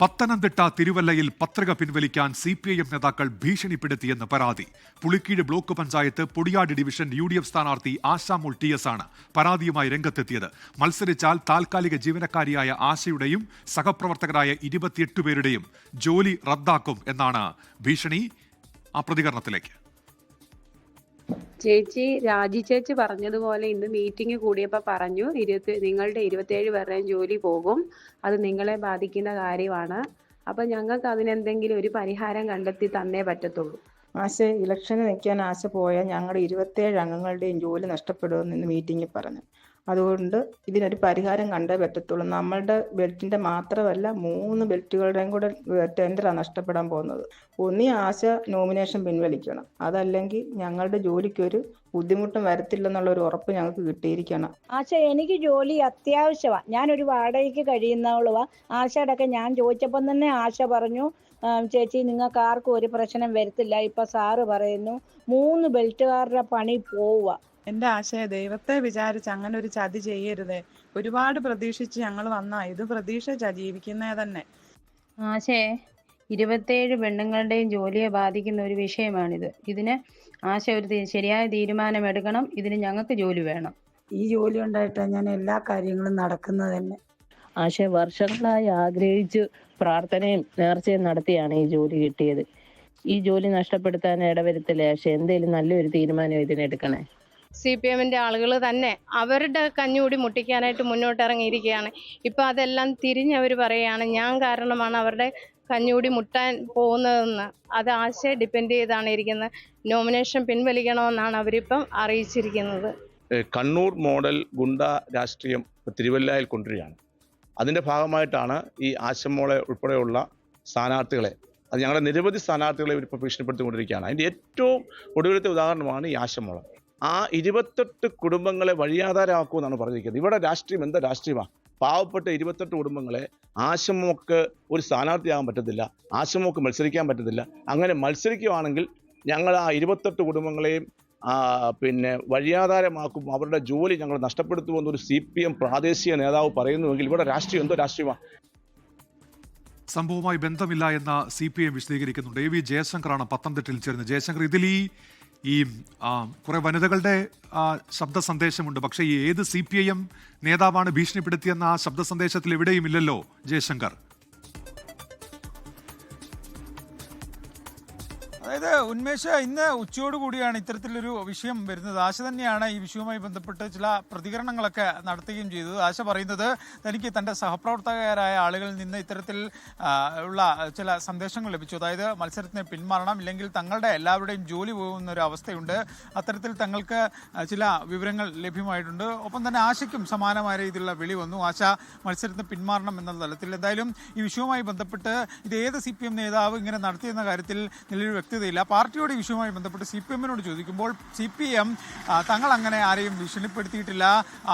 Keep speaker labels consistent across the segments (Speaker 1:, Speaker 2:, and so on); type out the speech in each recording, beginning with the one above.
Speaker 1: പത്തനംതിട്ട തിരുവല്ലയിൽ പത്രിക പിൻവലിക്കാൻ സി പി ഐ എം നേതാക്കൾ ഭീഷണിപ്പെടുത്തിയെന്ന് പരാതി. Pulikeezh block panchayat Podiyad division U D F സ്ഥാനാർത്ഥി ആശാമോൾ ടി എസ് ആണ് പരാതിയുമായി രംഗത്തെത്തിയത്. മത്സരിച്ചാൽ താൽക്കാലിക ജീവനക്കാരിയായ ആശയുടെയും സഹപ്രവർത്തകരായ ഇരുപത്തിയെട്ട് പേരുടെയും ജോലി റദ്ദാക്കും എന്നാണ് ഭീഷണി. ആ പ്രതികരണത്തിലേക്ക്.
Speaker 2: ചേച്ചി രാജി ചേച്ചി പറഞ്ഞതുപോലെ ഇന്ന് മീറ്റിംഗ് കൂടിയപ്പോൾ പറഞ്ഞു ഇരുപത്തി നിങ്ങളുടെ ഇരുപത്തേഴ് പേരുടെയും ജോലി പോകും. അത് നിങ്ങളെ ബാധിക്കുന്ന കാര്യമാണ്. അപ്പൊ ഞങ്ങൾക്ക് അതിനെന്തെങ്കിലും ഒരു പരിഹാരം കണ്ടെത്തി തന്നേ പറ്റത്തുള്ളൂ.
Speaker 3: ആശ ഇലക്ഷന് നിൽക്കാൻ ആശ പോയ ഞങ്ങളുടെ ഇരുപത്തേഴ് അംഗങ്ങളുടെയും ജോലി നഷ്ടപ്പെടുമെന്ന് ഇന്ന് മീറ്റിംഗിൽ പറഞ്ഞു. അതുകൊണ്ട് ഇതിനൊരു പരിഹാരം കണ്ടേ പറ്റത്തുള്ളൂ. നമ്മളുടെ ബെൽറ്റിന്റെ മാത്രമല്ല മൂന്ന് ബെൽറ്റുകളുടെയും കൂടെ ടെൻഡറാണ് നഷ്ടപ്പെടാൻ പോകുന്നത്. ഒന്നീ ആശ നോമിനേഷൻ പിൻവലിക്കണം. അതല്ലെങ്കിൽ ഞങ്ങളുടെ ജോലിക്കൊരു ബുദ്ധിമുട്ടും വരത്തില്ലെന്നുള്ള ഒരു ഉറപ്പ് ഞങ്ങൾക്ക് കിട്ടിയിരിക്കണം.
Speaker 4: ആശ എനിക്ക് ജോലി അത്യാവശ്യമാണ് ഞാനൊരു വാടകയ്ക്ക് കഴിയുന്നവളുവാ. ആശയുടെയൊക്കെ ഞാൻ ചോദിച്ചപ്പം തന്നെ ആശ പറഞ്ഞു ചേച്ചി നിങ്ങൾക്ക് ആർക്കും ഒരു പ്രശ്നം വരത്തില്ല. ഇപ്പൊ സാറ് പറയുന്നു മൂന്ന് ബെൽറ്റുകാരുടെ പണി പോവുക
Speaker 5: എന്റെ ആശയ ദൈവത്തെ വിചാരിച്ച് അങ്ങനെ ഒരു ചതി ചെയ്യരുതേ. ഒരുപാട് പ്രതീക്ഷിച്ച് ഞങ്ങൾ വന്നാ. ഇത് പ്രതീക്ഷിച്ചാ ജീവിക്കുന്നേ തന്നെ.
Speaker 6: ആശേ ഇരുപത്തേഴ് പെണ്ണുങ്ങളുടെയും ജോലിയെ ബാധിക്കുന്ന ഒരു വിഷയമാണിത്. ഇതിന് ആശ ഒരു ശരിയായ തീരുമാനം എടുക്കണം ഇതിന് ഞങ്ങൾക്ക് ജോലി വേണം.
Speaker 7: ഈ ജോലി ഉണ്ടായിട്ടാണ് ഞാൻ എല്ലാ കാര്യങ്ങളും നടക്കുന്നത് തന്നെ.
Speaker 8: ആശ വർഷങ്ങളായി ആഗ്രഹിച്ചു പ്രാർത്ഥനയും നേർച്ചയും നടത്തിയാണ് ഈ ജോലി കിട്ടിയത്. ഈ ജോലി നഷ്ടപ്പെടുത്താൻ ഇടവരുത്തില്ല? ആശ എന്തേലും നല്ലൊരു തീരുമാനം ഇതിനെടുക്കണേ.
Speaker 9: സി പി എമ്മിന്റെ ആളുകൾ തന്നെ അവരുടെ കഞ്ഞുകൂടി മുട്ടിക്കാനായിട്ട് മുന്നോട്ട് ഇറങ്ങിയിരിക്കുകയാണ് ഇപ്പോൾ അതെല്ലാം തിരിഞ്ഞവർ പറയുകയാണ് ഞാൻ കാരണമാണ് അവരുടെ കഞ്ഞുകൂടി മുട്ടാൻ പോകുന്നതെന്ന്. അത് ആശയെ ഡിപ്പെൻഡ് ചെയ്താണ് ഇരിക്കുന്നത്. നോമിനേഷൻ പിൻവലിക്കണമെന്നാണ് അവരിപ്പം അറിയിച്ചിരിക്കുന്നത്.
Speaker 10: കണ്ണൂർ മോഡൽ ഗുണ്ട രാഷ്ട്രീയം തിരുവല്ലയിൽ കൊണ്ടുവരികയാണ്. അതിന്റെ ഭാഗമായിട്ടാണ് ഈ ആശമോളെ ഉൾപ്പെടെയുള്ള സ്ഥാനാർത്ഥികളെ അത് ഞങ്ങളുടെ നിരവധി സ്ഥാനാർത്ഥികളെ ഇപ്പോൾ ഭീഷണിപ്പെടുത്തിക്കൊണ്ടിരിക്കുകയാണ്. അതിന്റെ ഏറ്റവും ഒടുവിലത്തെ ഉദാഹരണമാണ് ഈ ആശമോള ആ ഇരുപത്തെട്ട് കുടുംബങ്ങളെ വഴിയാധാരമാക്കുമെന്നാണ് പറഞ്ഞിരിക്കുന്നത്. ഇവിടെ രാഷ്ട്രീയം എന്താ രാഷ്ട്രീയമാണ് പാവപ്പെട്ട ഇരുപത്തെട്ട് കുടുംബങ്ങളെ ആശമോക്ക് ഒരു സ്ഥാനാർത്ഥിയാകാൻ പറ്റത്തില്ല ആശമോക്ക് മത്സരിക്കാൻ പറ്റത്തില്ല. അങ്ങനെ മത്സരിക്കുവാണെങ്കിൽ ഞങ്ങൾ ആ ഇരുപത്തെട്ട് കുടുംബങ്ങളെയും പിന്നെ വഴിയാധാരമാക്കും. അവരുടെ ജോലി ഞങ്ങൾ നഷ്ടപ്പെടുത്തുമെന്ന് ഒരു സി പി എം പ്രാദേശിക നേതാവ് പറയുന്നുവെങ്കിൽ ഇവിടെ രാഷ്ട്രീയം എന്തോ രാഷ്ട്രീയമാണ്
Speaker 1: സംഭവവുമായി ബന്ധമില്ല എന്ന സി പി എം വിശദീകരിക്കുന്നുണ്ട്. എ വി ജയശങ്കറാണ് പത്തനംതിട്ടയിൽ ചേരുന്നത്. ജയശങ്കർ ഇതിൽ ഈ ഈ കുറെ വനിതകളുടെ ശബ്ദ സന്ദേശമുണ്ട്. പക്ഷേ ഈ ഏത് സി പി ഐ എം നേതാവാണ് ഭീഷണിപ്പെടുത്തിയെന്ന ആ ശബ്ദ സന്ദേശത്തിൽ എവിടെയും ഇല്ലല്ലോ ജയശങ്കർ.
Speaker 11: അതായത് ഉന്മേഷ ഇന്ന് ഉച്ചയോട് കൂടിയാണ് ഇത്തരത്തിലൊരു വിഷയം വരുന്നത്. ആശ തന്നെയാണ് ഈ വിഷയവുമായി ബന്ധപ്പെട്ട് ചില പ്രതികരണങ്ങളൊക്കെ നടത്തുകയും ചെയ്തത്. ആശ പറയുന്നത് തനിക്ക് തന്റെ സഹപ്രവർത്തകരായ ആളുകളിൽ നിന്ന് ഇത്തരത്തിൽ ഉള്ള ചില സന്ദേശങ്ങൾ ലഭിച്ചു. അതായത് മത്സരത്തിന് പിന്മാറണം ഇല്ലെങ്കിൽ തങ്ങളുടെ എല്ലാവരുടെയും ജോലി പോകുന്ന ഒരു അവസ്ഥയുണ്ട് അത്തരത്തിൽ തങ്ങൾക്ക് ചില വിവരങ്ങൾ ലഭ്യമായിട്ടുണ്ട്. ഒപ്പം തന്നെ ആശയ്ക്കും സമാനമായ രീതിയിലുള്ള വിളി വന്നു. ആശ മത്സരത്തിന് പിന്മാറണം എന്ന തലത്തിൽ എന്തായാലും ഈ വിഷയവുമായി ബന്ധപ്പെട്ട് ഇത് ഏത് സി നേതാവ് ഇങ്ങനെ നടത്തിയെന്ന കാര്യത്തിൽ നിലവിൽ വ്യക്തതയില്ല. പാർട്ടിയോട് ഈ വിഷയവുമായി ബന്ധപ്പെട്ട് സി പി എമ്മിനോട് ചോദിക്കുമ്പോൾ സി പി എം തങ്ങൾ അങ്ങനെ ആരെയും ഭീഷണിപ്പെടുത്തിയിട്ടില്ല.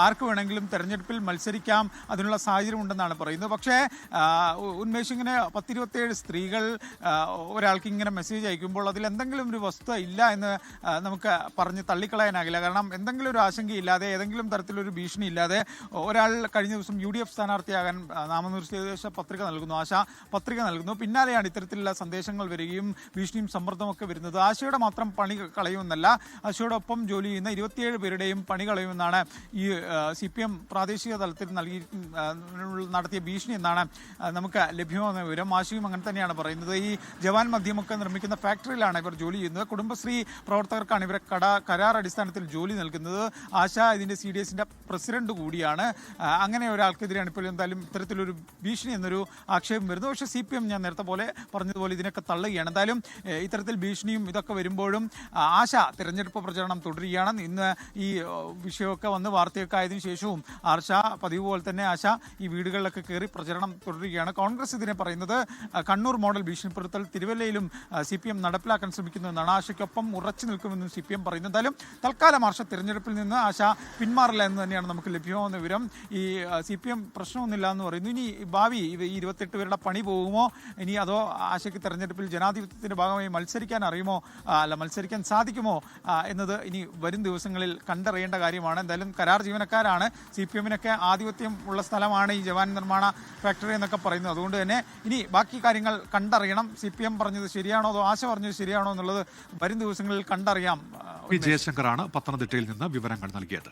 Speaker 11: ആർക്ക് വേണമെങ്കിലും തെരഞ്ഞെടുപ്പിൽ മത്സരിക്കാം അതിനുള്ള സാഹചര്യം ഉണ്ടെന്നാണ് പറയുന്നത്. പക്ഷേ ഉന്മേഷിങ്ങിന് പത്തിരുപത്തേഴ് സ്ത്രീകൾ ഒരാൾക്ക് ഇങ്ങനെ മെസ്സേജ് അയക്കുമ്പോൾ അതിൽ എന്തെങ്കിലും ഒരു വസ്തുത ഇല്ല എന്ന് നമുക്ക് പറഞ്ഞ് തള്ളിക്കളയാനാകില്ല. കാരണം എന്തെങ്കിലും ഒരു ആശങ്കയില്ലാതെ ഏതെങ്കിലും തരത്തിലൊരു ഭീഷണി ഇല്ലാതെ ഒരാൾ കഴിഞ്ഞ ദിവസം യു ഡി എഫ് സ്ഥാനാർത്ഥിയാകാൻ നാമനിർദ്ദേശ പത്രിക നൽകുന്നു. ആശ പത്രിക നൽകുന്നു. പിന്നാലെയാണ് ഇത്തരത്തിലുള്ള സന്ദേശങ്ങൾ വരികയും ഭീഷണിയും സമ്മർദ്ദമൊക്കെ വരുന്നത്. ആശയുടെ മാത്രം പണി കളയുമെന്നല്ല ആശയോടൊപ്പം ജോലി ചെയ്യുന്ന ഇരുപത്തിയേഴ് പേരുടെയും പണി കളയുമെന്നാണ് ഈ സി പി എം പ്രാദേശിക തലത്തിൽ നൽകി നടത്തിയ ഭീഷണി എന്നാണ് നമുക്ക് ലഭ്യമാകുന്ന വിവരം. ആശയും അങ്ങനെ തന്നെയാണ് പറയുന്നത്. ഈ ജവാൻ മദ്യമൊക്കെ നിർമ്മിക്കുന്ന ഫാക്ടറിയിലാണ് ഇവർ ജോലി ചെയ്യുന്നത്. കുടുംബശ്രീ പ്രവർത്തകർക്കാണ് ഇവരെ കട കരാർ അടിസ്ഥാനത്തിൽ ജോലി നൽകുന്നത്. ആശ ഇതിന്റെ സി ഡി എസിന്റെ പ്രസിഡന്റ് കൂടിയാണ്. അങ്ങനെ ഒരാൾക്കെതിരെയാണ് ഇപ്പോൾ എന്തായാലും ഇത്തരത്തിലൊരു ഭീഷണി എന്നൊരു ആക്ഷേപം വരുന്നത്. പക്ഷേ സി പി എം ഞാൻ നേരത്തെ പോലെ പറഞ്ഞതുപോലെ ഇതിനൊക്കെ തള്ളുകയാണ്. എന്തായാലും ഏ, ഇത്തരത്തിൽ ഭീഷണിയും ഇതൊക്കെ വരുമ്പോഴും ആശ തിരഞ്ഞെടുപ്പ് പ്രചരണം തുടരുകയാണ്. ഇന്ന് ഈ വിഷയമൊക്കെ വന്ന് വാർത്തയൊക്കെ ആയതിനു ശേഷവും ആർഷ പതിവ് പോലെ തന്നെ ആശ ഈ വീടുകളിലൊക്കെ കയറി പ്രചരണം തുടരുകയാണ്. കോൺഗ്രസ് ഇതിനെ പറയുന്നത് കണ്ണൂർ മോഡൽ ഭീഷണിപ്പെടുത്തൽ തിരുവല്ലയിലും സി പി എം നടപ്പിലാക്കാൻ ശ്രമിക്കുന്നുവെന്നാണ് ആശയ്ക്കൊപ്പം ഉറച്ചു നിൽക്കുമെന്നും സി പി എം പറയുന്നു. എന്തായാലും തൽക്കാലം ആർഷ തിരഞ്ഞെടുപ്പിൽ നിന്ന് ആശ പിന്മാറില്ല എന്ന് തന്നെയാണ് നമുക്ക് ലഭ്യമാകുന്ന വിവരം. ഈ സി പി എം പ്രശ്നമൊന്നുമില്ല എന്ന് പറയുന്നു. ഇനി ഭാവി ഈ ഇരുപത്തെട്ട് പേരുടെ പണി പോകുമോ? ഇനി അതോ ആശയ്ക്ക് തെരഞ്ഞെടുപ്പിൽ ജനാധിപത്യത്തിന്റെ ഭാഗമായി മത്സരം മത്സരിക്കാൻ അറിയുമോ? അല്ല മത്സരിക്കാൻ സാധിക്കുമോ? എന്നത് ഇനി വരും ദിവസങ്ങളിൽ കണ്ടറിയേണ്ട കാര്യമാണ്. എന്തായാലും കരാർ ജീവനക്കാരാണ്. സി പി എമ്മിനൊക്കെ ആധിപത്യം ഉള്ള സ്ഥലമാണ് ഈ ജവാൻ നിർമ്മാണ ഫാക്ടറി എന്നൊക്കെ പറയുന്നത്. അതുകൊണ്ട് തന്നെ ഇനി ബാക്കി കാര്യങ്ങൾ കണ്ടറിയണം. സി പി എം പറഞ്ഞത് ശരിയാണോ അതോ ആശ പറഞ്ഞത് ശരിയാണോ എന്നുള്ളത് വരും ദിവസങ്ങളിൽ കണ്ടറിയാം
Speaker 1: വിജയശങ്കറാണ് പത്തനംതിട്ടയിൽ നിന്ന് വിവരങ്ങൾ നൽകിയത്.